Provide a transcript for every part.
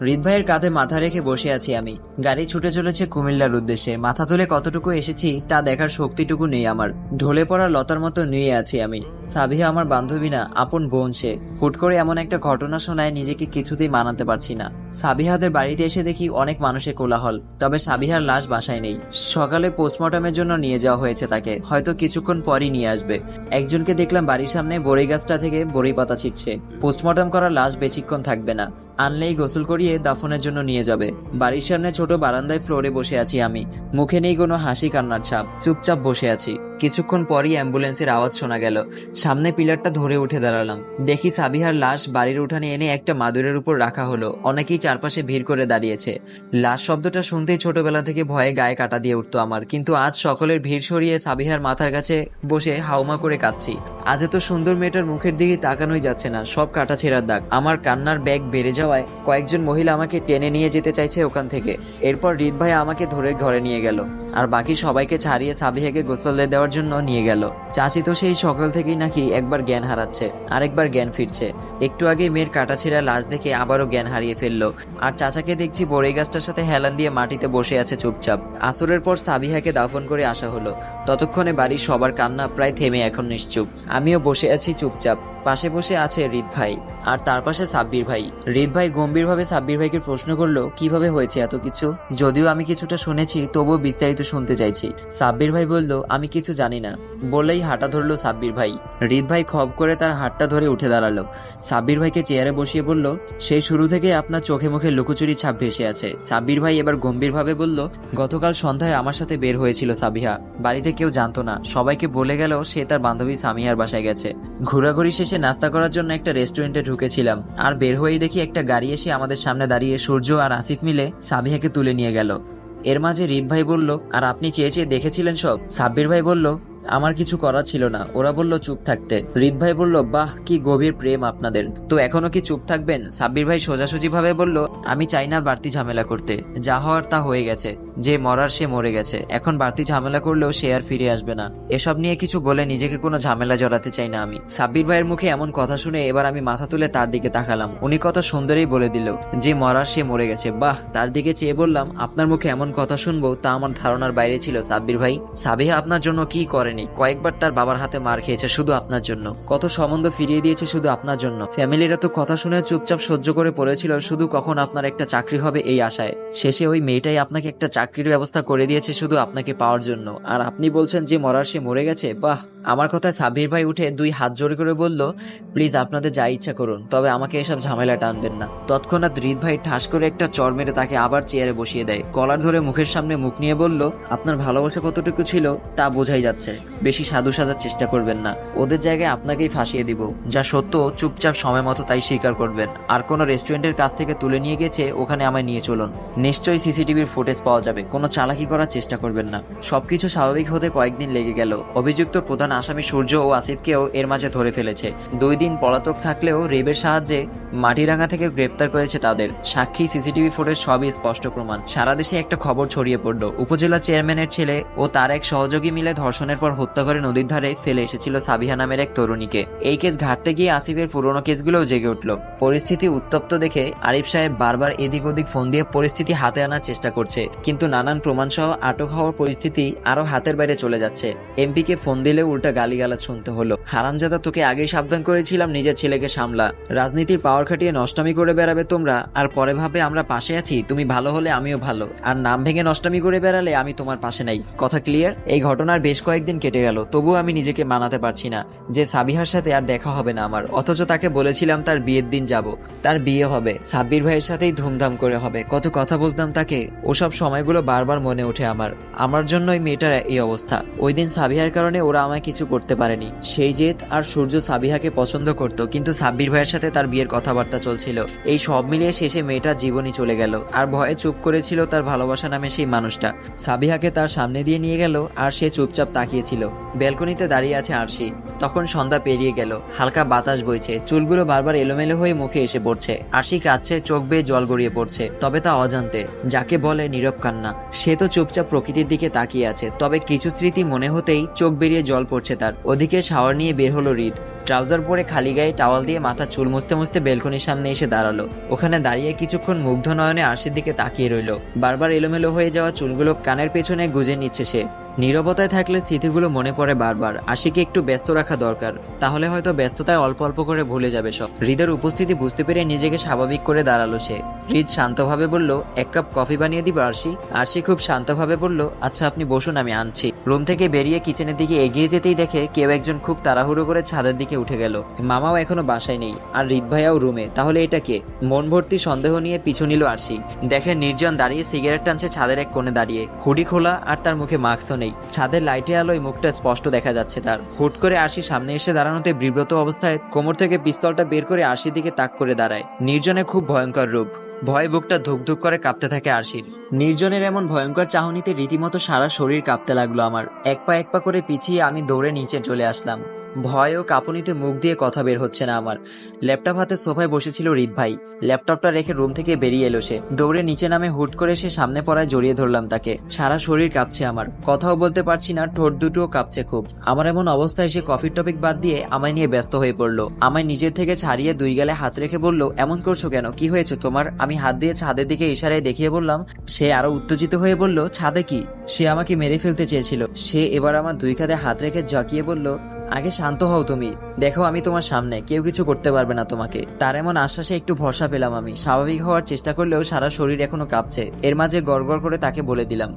হৃদ ভাইয়ের কাঁধে মাথা রেখে বসে আছি আমি। গাড়ি ছুটে চলেছে কুমিল্লার উদ্দেশ্যে। মাথা তুলে কতটুকু এসেছি তা দেখার শক্তিটুকু নেই আমার। ঢলে পড়া লতার মতো নিয়ে আছি আমি। সাবিহা আমার বান্ধবী না, আপন বোন সে। হুট করে এমন একটা ঘটনা শোনায় নিজেকে কিছুতেই মানাতে পারছি না। সাবিহাদের বাড়িতে এসে দেখি অনেক মানুষের কোলাহল, তবে সাবিহার লাশ বাসায় নেই। সকালে পোস্টমর্টমের জন্য নিয়ে যাওয়া হয়েছে তাকে, হয়তো কিছুক্ষণ পরই নিয়ে আসবে। একজনকে দেখলাম বাড়ির সামনে বড়ই গাছটা থেকে বড়ই পাতা ছিটছে। পোস্টমর্টম করা লাশ বেশিক্ষণ থাকবে না। আনলেই গোসল করিয়ে দাফনের জন্য নিয়ে যাবে। বাড়ির সামনে ছোট বারান্দায় ফ্লোরে বসে আছি আমি। মুখে নেই কোনো হাসি কান্নার ছাপ, চুপচাপ বসে আছি। কিছুক্ষণ পরই অ্যাম্বুলেন্সের আওয়াজ শোনা গেল। সামনে পিলারটা ধরে উঠে দাঁড়ালাম। দেখি সাবিহার লাশ বাড়ির উঠানে এনে একটা মাদুরের উপর রাখা হলো। অনেকেই চারপাশে ভিড় করে দাঁড়িয়েছে। লাশ শব্দটা শুনতেই ছোটবেলা থেকে ভয়ে গায়ে কাটা দিয়ে উঠতো আমার। কিন্তু আজ সকলের ভিড় সরিয়ে সাবিহার মাথার কাছে বসে হাউমা করে কাঁদছি। আজ এত সুন্দর মেয়েটার মুখের দিকে তাকানোই যাচ্ছে না। সব কাটা ছেঁড়ার দাগ। আমার কান্নার ব্যাগ বেড়ে যাওয়ায় কয়েকজন মহিলা আমাকে টেনে নিয়ে যেতে চাইছে ওখান থেকে। এরপর রিদ ভাই আমাকে ধরে ঘরে নিয়ে গেল। আর বাকি সবাইকে ছাড়িয়ে সাবিহাকে গোসল দেওয়ার জন্য নিয়ে গেল। চাচি তো সেই সকাল থেকেই নাকি একবার জ্ঞান হারাচ্ছে, আরেকবার জ্ঞান ফিরছে। একটু আগে মেয়ের কাটা ছেঁড়া লাশ দেখে আবারও জ্ঞান হারিয়ে ফেলল। আর চাচাকে দেখছি বড়ই গাছটার সাথে হেলান দিয়ে মাটিতে বসে আছে চুপচাপ। আসরের পর সাবিহাকে দাফন করে আসা হলো। ততক্ষণে বাড়ির সবার কান্না প্রায় থেমে এখন নিশ্চুপ। আমিও বসে আছি চুপচাপ। পাশে বসে আছে রিদ ভাই, আর তার পাশে সাব্বির ভাই। রিদ ভাই গম্ভীরভাবে সাব্বির ভাইকে প্রশ্ন করল, কীভাবে হয়েছে এত কিছু? যদিও আমি কিছুটা শুনেছি, তবুও বিস্তারিত শুনতে চাইছি। সাব্বির ভাই বলল, আমি কিছু জানি না। বলেই হাঁটা ধরলো সাব্বির ভাই। রিদ ভাই খপ করে তার হাতটা ধরে উঠে দাঁড়াল। সাব্বির ভাইকে চেয়ারে বসিয়ে বলল সেই শুরু থেকে আপনার চোখে মুখে লুকোচুরি ছাপ ভেসে আছে। সাব্বির ভাই এবার গম্ভীরভাবে বলল, গতকাল সন্ধ্যায় আমার সাথে বের হয়েছিল সাবিহা। বাড়িতে কেউ জানতো না। সবাইকে বলে গেল, সে তার বান্ধবী সামিহার বাসায় গেছে। ঘোরাঘুরি শেষে নাস্তা করার জন্য একটা রেস্টুরেন্টে ঢুকেছিলাম। আর বের হয়েই দেখি একটা গাড়ি এসে আমাদের সামনে দাঁড়িয়ে সূর্য আর আসিফ মিলে সাবিহাকে তুলে নিয়ে গেল। এর মাঝে রিদ ভাই বলল আর আপনি চেয়ে চেয়ে দেখেছিলেন সব? সাব্বির ভাই বলল আমার কিছু করার ছিল না। ওরা বলল, চুপ থাকতে। রিদ ভাই বলল, বাহ, কি গভীর প্রেম আপনাদের। তো এখনও কি চুপ থাকবেন? সাব্বির ভাই সোজাসুজি ভাবে বলল, আমি চাই না বাড়তি ঝামেলা করতে। যা হওয়ার তা হয়ে গেছে। যে মরার, সে মরে গেছে। এখন বাড়তি ঝামেলা করলেও সে আর ফিরে আসবে না। এসব নিয়ে কিছু বলে নিজেকে কোনো ঝামেলা জড়াতে চাই না আমি। সাব্বির ভাইয়ের মুখে এমন কথা শুনে এবার আমি মাথা তুলে তার দিকে তাকালাম। উনি কত সুন্দরই বলে দিল, যে মরার, সে মরে গেছে। বাহ, তার দিকে চেয়ে বললাম, আপনার মুখে এমন কথা শুনব তা আমার ধারণার বাইরে ছিল, সাব্বির ভাই। সাবিহা, আপনার জন্য কি করেনি? কয়েকবার তার বাবার হাতে মার খেয়েছে শুধু আপনার জন্য। কত সম্বন্ধ ফিরিয়ে দিয়েছে শুধু আপনার জন্য। ফ্যামিলিরা তো কথা শুনে চুপচাপ সহ্য করে পড়েছিল, শুধু কখন আপনার একটা চাকরি হবে এই আশায়। শেষে ওই মেয়েটাই আপনাকে একটা চাকরির ব্যবস্থা করে দিয়েছে শুধু আপনাকে পাওয়ার জন্য। আর আপনি বলছেন যে মরার সে মরে গেছে? বাহ! আমার কথায় সাবির ভাই উঠে দুই হাত জোরে করে বলল, প্লিজ আপনাদের যা ইচ্ছা করুন, তবে আমাকে এসব ঝামেলা টানবেন না। তৎক্ষণাৎ রিদ ভাই ঠাস করে একটা চর মেরে তাকে আবার চেয়ারে বসিয়ে দেয়। কলার ধরে মুখের সামনে মুখ নিয়ে বলল, আপনার ভালোবাসা কতটুকু ছিল তা বোঝাই যাচ্ছে। বেশি সাধু সাজার চেষ্টা করবেন না। ওদের জায়গায় আপনাকেই ফাঁসিয়ে দিব। যা সত্য, চুপচাপ সময় মতো তাই স্বীকার করবেন। আর কোনো রেস্টুরেন্টের কাছ থেকে তুলে নিয়ে গেছে, ওখানে আমায় নিয়ে চলুন। নিশ্চয়ই সিসিটিভির ফুটেজ পাওয়া যাবে। কোনো চালাকি করার চেষ্টা করবেন না। সবকিছু স্বাভাবিক হতে কয়েকদিন লেগে গেল। অভিযুক্ত প্রধান আসামি সূর্য ও আসিফকেও এর মাঝে ধরে ফেলেছে। দুই দিন পলাতক থাকলেও রেবের সাহায্যে মাটিরাঙ্গা থেকে গ্রেফতার করেছে তাদের। সাক্ষী সিসিটিভি ফুটেজ সবই স্পষ্ট প্রমাণ। সারা দেশে একটা খবর ছড়িয়ে পড়ল। উপজেলা চেয়ারম্যানের ছেলে ও তার এক সহযোগী মিলে ধর্ষণের পর হত্যা করে নদীর ধারে ফেলে এসেছিল সাবিহা নামের এক তরুণীকে। এই কেস ঘাটতে গিয়ে আসিফের পুরনো কেসগুলোও জেগে উঠল। পরিস্থিতি উত্তপ্ত দেখে আরিফ সাহেব বারবার এদিক ওদিক ফোন দিয়ে পরিস্থিতি হাতে আনার চেষ্টা করছে। কিন্তু নানান প্রমাণ সহ আটক হওয়ার পরিস্থিতি আরও হাতের বাইরে চলে যাচ্ছে। এমপিকে ফোন দিলে উল্টা গালিগালাজ শুনতে হলো। হারামজাদা, তোকে আগেই সাবধান করেছিলাম নিজের ছেলেকে সামলা। রাজনীতির পাওয়ার খাটিয়ে নষ্টামি করে বেড়াবে তোমরা, আর পরে ভাবে আমরা পাশে আছি, তুমি ভালো হলে আমিও ভালো। আর নাম ভেঙে নষ্টামি করে বেড়ালে আমি তোমার পাশে নাই। কথা ক্লিয়ার এই ঘটনার বেশ কয়েকদিন কেটে গেল, তবুও আমি নিজেকে মানাতে পারছি না যে সাবিহার সাথে আর দেখা হবে না আমার। অথচ তাকে বলেছিলাম তার বিয়ের দিন যাব। তার বিয়ে হবে, সাব্বির ভাইয়ের সাথেই ধুমধাম করে হবে। কত কথা বলতাম তাকে, ওসব সময়গুলো বারবার মনে ওঠে আমার। আমার জন্যই মেয়েটার এই অবস্থা। ওই দিন সাবিহার কারণে ওরা আমায় কিছু করতে পারেনি। সেই জেদ আর সূর্য সাবিহাকে পছন্দ করত, কিন্তু সাব্বির ভাইয়ের সাথে তার বিয়ের কথাবার্তা চলছিল। এই সব মিলিয়ে শেষে মেয়েটার জীবনই চলে গেল। আর ভয়ে চুপ করেছিল তার ভালোবাসা নামে সেই মানুষটা। সাবিহাকে তার সামনে দিয়ে নিয়ে গেল, আর সে চুপচাপ তাকিয়েছিল চেয়েছিল ব্যালকনিতে দাঁড়িয়ে আছে আরশি। তখন সন্ধ্যা পেরিয়ে গেল। হালকা বাতাস বইছে। চুলগুলো বারবার এলোমেলো হয়ে মুখে এসে পড়ছে। আরশি কাচ্ছে চোখ বেয়ে জল গড়িয়ে পড়ছে। তবে তা অজান্তে। যাকে বলে নীরব কান্না। সে তো চুপচাপ প্রকৃতির দিকে তাকিয়ে আছে। তবে কিছু স্মৃতি মনে হতেই চোখ বেরিয়ে জল পড়ছে তার। ওদিকে শাওয়ার নিয়ে বের হলো রিদ ট্রাউজার পরে খালি গায়ে টাওয়াল দিয়ে মাথা চুল মুছতে মুছতে বেলকনির সামনে এসে দাঁড়াল। ওখানে দাঁড়িয়ে কিছুক্ষণ মুগ্ধ নয়নে আরশির দিকে তাকিয়ে রইল। বারবার এলোমেলো হয়ে যাওয়া চুলগুলো কানের পেছনে গুজে নিচ্ছে সে। নিরবতায় থাকলে স্মৃতিগুলো মনে পড়ে বারবার। আশিকে একটু ব্যস্ত রাখা দরকার। তাহলে হয়তো ব্যস্ততায় অল্প অল্প করে ভুলে যাবে সব। হৃদয়ের উপস্থিতি বুঝতে পেরে নিজেকে স্বাভাবিক করে দাঁড়াল সে। হৃদ শান্তভাবে বলল, এক কাপ কফি বানিয়ে দিব, আরশি। আরশি খুব শান্তভাবে বলল আচ্ছা আপনি বসুন, আমি আনছি। রুম থেকে বেরিয়ে কিচেনের দিকে এগিয়ে যেতেই দেখে কেউ একজন খুব তাড়াহুড়ো করে ছাদের দিকে উঠে গেল। মামাও এখনও বাসায় নেই, আর হৃদ ভাইয়াও রুমে। তাহলে এটা কে? মন ভর্তি সন্দেহ নিয়ে পিছু নিল আরশি। দেখে নির্জন দাঁড়িয়ে সিগারেট টানছে ছাদের এক কোণে দাঁড়িয়ে। হুডি খোলা, আর তার মুখে মাস্কও নেই। ছাদের লাইটে আলোয় মুখটা স্পষ্ট দেখা যাচ্ছে তার। হুট করে আরশি সামনে এসে দাঁড়ানোতে বিব্রত অবস্থায় কোমর থেকে পিস্তলটা বের করে আরশির দিকে তাক করে দাঁড়ায়। নির্জনে খুব ভয়ঙ্কর রূপ। ভয়ে বুকটা ধুকধুক করে কাঁপতে থাকে আরশির। নির্জনের এমন ভয়ঙ্কর চাহনিতে রীতিমতো সারা শরীর কাঁপতে লাগল আমার। এক পা এক পা করে পিছিয়ে আমি দৌড়ে নিচে চলে আসলাম। ভয় ও কাঁপুনিতে মুখ দিয়ে কথা বের হচ্ছে না আমার। ল্যাপটপ হাতে সোফায় বসেছিল রিদ ভাই। ল্যাপটপটা রেখে রুম থেকে বেরিয়ে এলো সে। দৌড়ে নিচে নামে হুট করে সে সামনে পড়ায় জড়িয়ে ধরলাম তাকে। সারা শরীর কাঁপছে আমার। কথাও বলতে পারছি না, ঠোঁট দুটোও কাঁপছে খুব। আমার এমন অবস্থায় সে কফির টপিক বাদ দিয়ে আমায় নিয়ে ব্যস্ত হয়ে পড়ল। আমায় নিজের থেকে ছাড়িয়ে দুই গালে হাত রেখে বলল, এমন করছ কেন? কি হয়েছে তোমার? আমি হাত দিয়ে ছাদের দিকে ইশারায় দেখিয়ে বললাম, সে আরও উত্তেজিত হয়ে বলল, ছাদে কি? সে আমাকে মেরে ফেলতে চেয়েছিল। সে এবার আমার দুই কাঁধে হাত রেখে জাকিয়ে বলল আগে শান্ত হও তুমি। দেখো আমি তোমার সামনে, কেউ কিছু করতে পারবে না তোমাকে। তার এমন আশ্বাসে একটু ভরসা পেলাম আমি। স্বাভাবিক হওয়ার চেষ্টা করলেও সারা শরীর এখনও কাঁপছে। এর মাঝে গড়গড় করে তাকে বলে দিলাম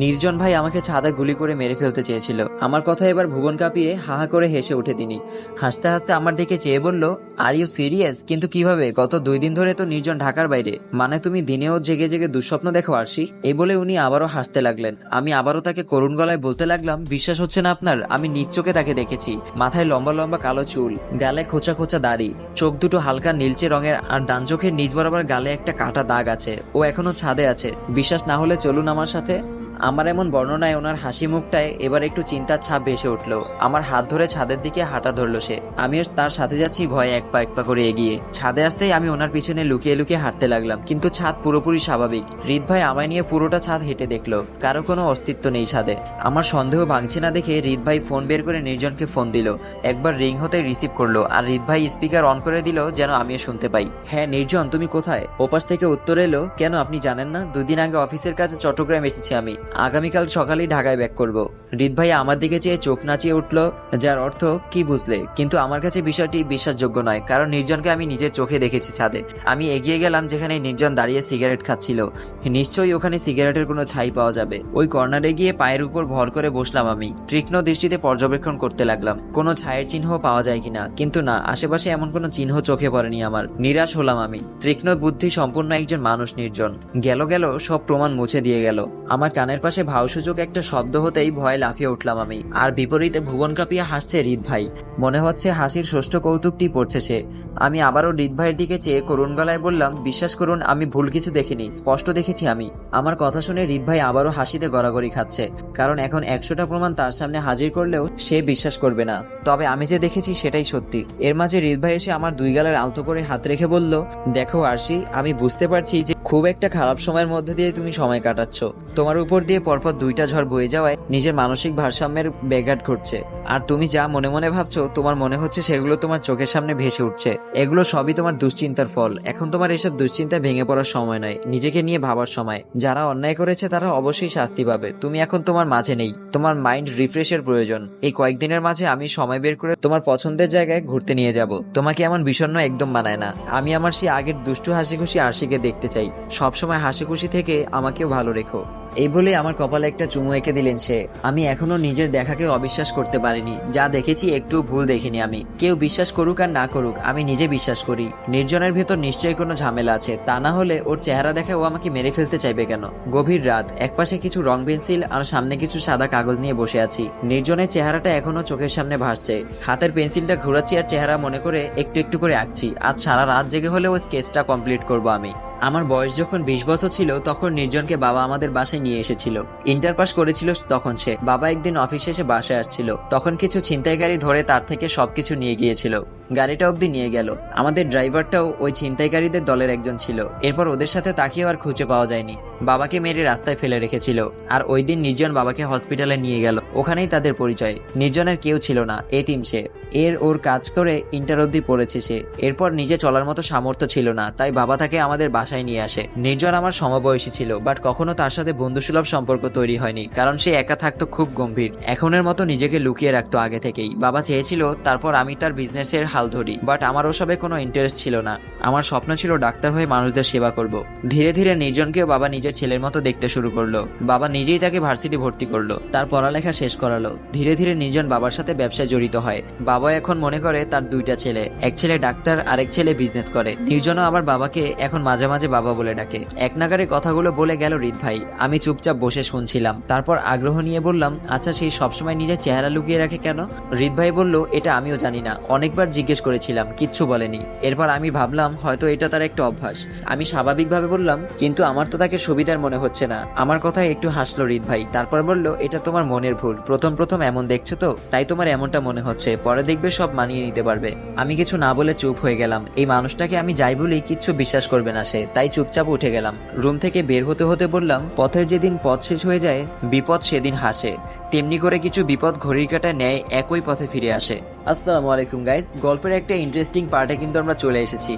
নির্জন ভাই আমাকে ছাদা গুলি করে মেরে ফেলতে চেয়েছিল। আমার কথা এবার ভুবন কাঁপিয়ে হাহা করে হেসে উঠে তিনি। হাসতে হাসতে আমার দিকে চেয়ে বলল আর ইউ সিরিয়াস কিন্তু কীভাবে? গত দুই দিন ধরে তো নির্জন ঢাকার বাইরে। মানে তুমি দিনেও জেগে জেগে দুঃস্বপ্ন দেখো, আরশি? এই বলে উনি আবারও হাসতে লাগলেন। আমি আবারও তাকে করুণ গলায় বলতে লাগলাম, বিশ্বাস হচ্ছে না আপনার। আমি নিজ চোখে তাকে দেখেছি। মাথায় লম্বা লম্বা কালো চুল, গালে খোঁচা খোঁচা দাড়ি, চোখ দুটো হালকা নীলচে রঙের, আর ডান চোখের নিজ বরাবর গালে একটা কাটা দাগ আছে। ও এখনও ছাদে আছে। বিশ্বাস না হলে চলুন আমার সাথে। আমার এমন বর্ণনায় ওনার হাসি মুখটায় এবার একটু চিন্তার ছাপ ভেসে উঠল। আমার হাত ধরে ছাদের দিকে হাঁটা ধরলো সে। আমিও তার সাথে যাচ্ছি, ভয়ে এক পা এক পা করে এগিয়ে। ছাদে আসতেই আমি ওনার পিছনে লুকিয়ে লুকিয়ে হাঁটতে লাগলাম, কিন্তু ছাদ পুরোপুরি স্বাভাবিক। হৃদ ভাই আমায় নিয়ে পুরোটা ছাদ হেঁটে দেখল, কারও কোনো অস্তিত্ব নেই ছাদে। আমার সন্দেহ ভাঙছে না দেখে হৃদ ভাই ফোন বের করে নির্জনকে ফোন দিল। একবার রিং হতে রিসিভ করল, আর হৃদ ভাই স্পিকার অন করে দিল যেন আমিও শুনতে পাই। হ্যাঁ নির্জন, তুমি কোথায়? ওপাশ থেকে উত্তর এলো, কেন আপনি জানেন না? দুদিন আগে অফিসের কাছে চট্টগ্রাম এসেছি আমি। আগামীকাল সকালেই ঢাকায় ব্যাক করব। হৃদ ভাই আমার দিকে চেয়ে চোখ নাচিয়ে উঠল, যার অর্থ, কি বুঝলে? কিন্তু আমার কাছে বিষয়টি বিশ্বাসযোগ্য নয়, কারণ নির্জনকে আমি নিজের চোখে দেখেছি ছাদে। আমি এগিয়ে গেলাম যেখানে নির্জন দাঁড়িয়ে সিগারেট খাচ্ছিল। নিশ্চয়ই ওখানে সিগারেটের কোনো ছাই পাওয়া যাবে। ওই কর্নারে গিয়ে পায়ের উপর ভর করে বসলাম আমি। তীক্ষ্ণ দৃষ্টিতে পর্যবেক্ষণ করতে লাগলাম, কোনো ছায়ের চিহ্ন পাওয়া যায় কিনা? কিন্তু না, আশেপাশে এমন কোনো চিহ্ন চোখে পড়েনি আমার। নিরাশ হলাম আমি। তীক্ষ্ণ বুদ্ধি সম্পূর্ণ একজন মানুষ নির্জন। গেল গেল সব প্রমাণ মুছে দিয়ে গেল। আমার কানের পাশে ভাওসূচক একটা শব্দ হতেই ভয়ে লাফিয়ে উঠলাম আমি। আর বিপরীতে ভুবন কাঁপিয়ে হাসছে হৃদ ভাই। মনে হচ্ছে হাসির ষষ্ঠ কৌতুকটি পড়ছে সে। আমি আবারও হৃদ ভাইয়ের দিকে চেয়ে করুণ গলায় বললাম, বিশ্বাস করুন, আমি ভুল কিছু দেখিনি, স্পষ্ট দেখেছি আমি। আমার কথা শুনে হৃদ ভাই আবারও হাসিতে গড়াগড়ি খাচ্ছে, কারণ এখন একশোটা প্রমাণ তার সামনে হাজির করলেও সে বিশ্বাস করবে না। তবে আমি যে দেখেছি সেটাই সত্যি। এর মাঝে হৃদ ভাই এসে আমার দুই গালের আলতো করে হাত রেখে বলল, দেখো আরশি, আমি বুঝতে পারছি যে খুব একটা খারাপ সময়ের মধ্যে দিয়ে তুমি সময় কাটাচ্ছ। তোমার উপর দিয়ে পরপর দুইটা ঝড় বয়ে যাওয়ায় নিজের মানসিক ভারসাম্যের ব্যাঘাত ঘটছে। আর তুমি যা মনে মনে ভাবছ, তোমার মনে হচ্ছে সেগুলো তোমার চোখের সামনে ভেসে উঠছে। এগুলো সবই তোমার দুশ্চিন্তার ফল। এখন তোমার এসব দুশ্চিন্তায় ভেঙে পড়ার সময় নয় নিজেকে নিয়ে ভাবার সময়। যারা অন্যায় করেছে, তারা অবশ্যই শাস্তি পাবে। তুমি এখন তোমার মাঝে নেই। তোমার মাইন্ড রিফ্রেশের প্রয়োজন। এই কয়েকদিনের মাঝে আমি সময় বের করে তোমার পছন্দের জায়গায় ঘুরতে নিয়ে যাব। তোমাকে এমন বিষণ্ণ একদম মানায় না। আমি আমার সেই আগের দুষ্টু হাসি খুশি আরশিকে দেখতে চাই। সবসময় হাসি খুশি থেকে আমাকেও ভালো রেখো। এই বলে আমার কপালে একটা চুমু এঁকে দিলেন সে। আমি এখনও নিজের দেখাকে অবিশ্বাস করতে পারিনি। যা দেখেছি একটু ভুল দেখিনি আমি। কেউ বিশ্বাস করুক আর না করুক, আমি নিজে বিশ্বাস করি। নির্জনের ভেতর নিশ্চয়ই কোনো ঝামেলা আছে। তা না হলে ওর চেহারা দেখে ও আমাকে মেরে ফেলতে চাইবে কেন? গভীর রাত, একপাশে কিছু রং পেন্সিল আর সামনে কিছু সাদা কাগজ নিয়ে বসে আছি। নির্জনের চেহারাটা এখনও চোখের সামনে ভাসছে। হাতের পেন্সিলটা ঘোরাচ্ছি আর চেহারা মনে করে একটু একটু করে আঁকছি। আজ সারা রাত জেগে হলেও স্কেচটা কমপ্লিট করব আমি। আমার বয়স যখন বিশ বছর ছিল, তখন নির্জনকে বাবা আমাদের বাসায় নিয়ে এসেছিল। ইন্টার পাস করেছিল তখন সে। বাবা একদিন অফিসে এসে বাসায় আসছিল। তখন কিছু ছিনতাইকারী ধরে তার থেকে সবকিছু নিয়ে গিয়েছিল। গাড়িটা অবধি নিয়ে গেল। আমাদের ড্রাইভারটাও ওই ছিনতাইকারীদের দলের একজন ছিল। এরপর ওদের সাথে তাকিয়েও আর খুঁজে পাওয়া যায়নি। বাবাকে মেরে রাস্তায় ফেলে রেখেছিল। আর ওই দিন নির্জন বাবাকে হসপিটালে নিয়ে গেল। ওখানেই তাদের পরিচয়। নির্জনের কেউ ছিল না, এতিম সে। এর ওর কাজ করে ইন্টার অব্দি পড়েছে সে। এরপর নিজে চলার মতো সামর্থ্য ছিল না, তাই বাবা তাকে আমাদের বাসায় নিয়ে আসে। নির্জন আমার সমবয়সী ছিল, বাট কখনো তার সাথে বন্ধুসুলভ সম্পর্ক তৈরি হয়নি, কারণ সে একা থাকতো খুব গম্ভীর। এখনের মতো নিজেকে লুকিয়ে রাখতো আগে থেকেই। বাবা চেয়েছিল, তারপর আমি তার বিজনেসের হাল ধরি বাট আমার ওসবে কোনো ইন্টারেস্ট ছিল না। আমার স্বপ্ন ছিল ডাক্তার হয়ে মানুষদের সেবা করব। ধীরে ধীরে নির্জনকেও বাবা নিজের ছেলের মতো দেখতে শুরু করল। বাবা নিজেই তাকে ভার্সিটি ভর্তি করল। তার পড়ালেখা শেষ করালো। ধীরে ধীরে নির্জন বাবার সাথে ব্যবসায় জড়িত হয়। বাবা এখন মনে করে তার দুইটা ছেলে, এক ছেলে ডাক্তার, আরেক ছেলে বিজনেস করে। নির্জনও আবার বাবাকে এখন মাঝে মাঝে বাবা বলে ডাকে। এক নাগারে কথাগুলো বলে গেল রিত ভাই। আমি চুপচাপ বসে শুনছিলাম। তারপর আগ্রহ নিয়ে বললাম আচ্ছা সেই সবসময় নিজের চেহারা লুকিয়ে রাখে কেন? রিত ভাই বলল, এটা আমিও জানি না। অনেকবার জিজ্ঞেস করেছিলাম, কিচ্ছু বলেনি। এরপর আমি ভাবলাম, হয়তো এটা তার একটা অভ্যাস। আমি স্বাভাবিকভাবে বললাম, কিন্তু আমার তো তাকে সুবিধার মনে হচ্ছে না। আমার কথায় একটু হাসলো রিত ভাই, তারপর বলল, এটা তোমার মনের ভুল। প্রথম প্রথম এমন দেখছ তো? তাই তোমার এমনটা মনে হচ্ছে। পরে দেখবে সব মানিয়ে নিতে পারবে। আমি কিছু না বলে চুপ হয়ে গেলাম। এই মানুষটাকে আমি যাই বলেই কিচ্ছু বিশ্বাস করবে না সে। তাই চুপচাপ উঠে গেলাম। রুম থেকে বের হতে হতে বললাম, পথের যেদিন পথ শেষ হয়ে যায়, বিপদ সেদিন হাসে। তেমনি করে কিছু বিপদ ঘড়ির কাটা নেয় একই পথে ফিরে আসে। আসসালামু আলাইকুম গাইস গল্পের একটা ইন্টারেস্টিং পার্টে কিন্তু আমরা চলে এসেছি।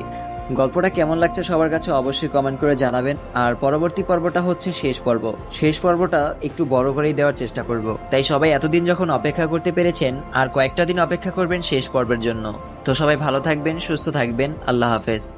গল্পটা কেমন লাগছে সবার কাছে অবশ্যই কমেন্ট করে জানাবেন। আর পরবর্তী পর্বটা হচ্ছে শেষ পর্ব। শেষ পর্বটা একটু বড় করেই দেওয়ার চেষ্টা করব। তাই সবাই এতদিন যখন অপেক্ষা করতে পেরেছেন, আর কয়েকটা দিন অপেক্ষা করবেন শেষ পর্বের জন্য। তো সবাই ভালো থাকবেন, সুস্থ থাকবেন। আল্লাহ হাফেজ।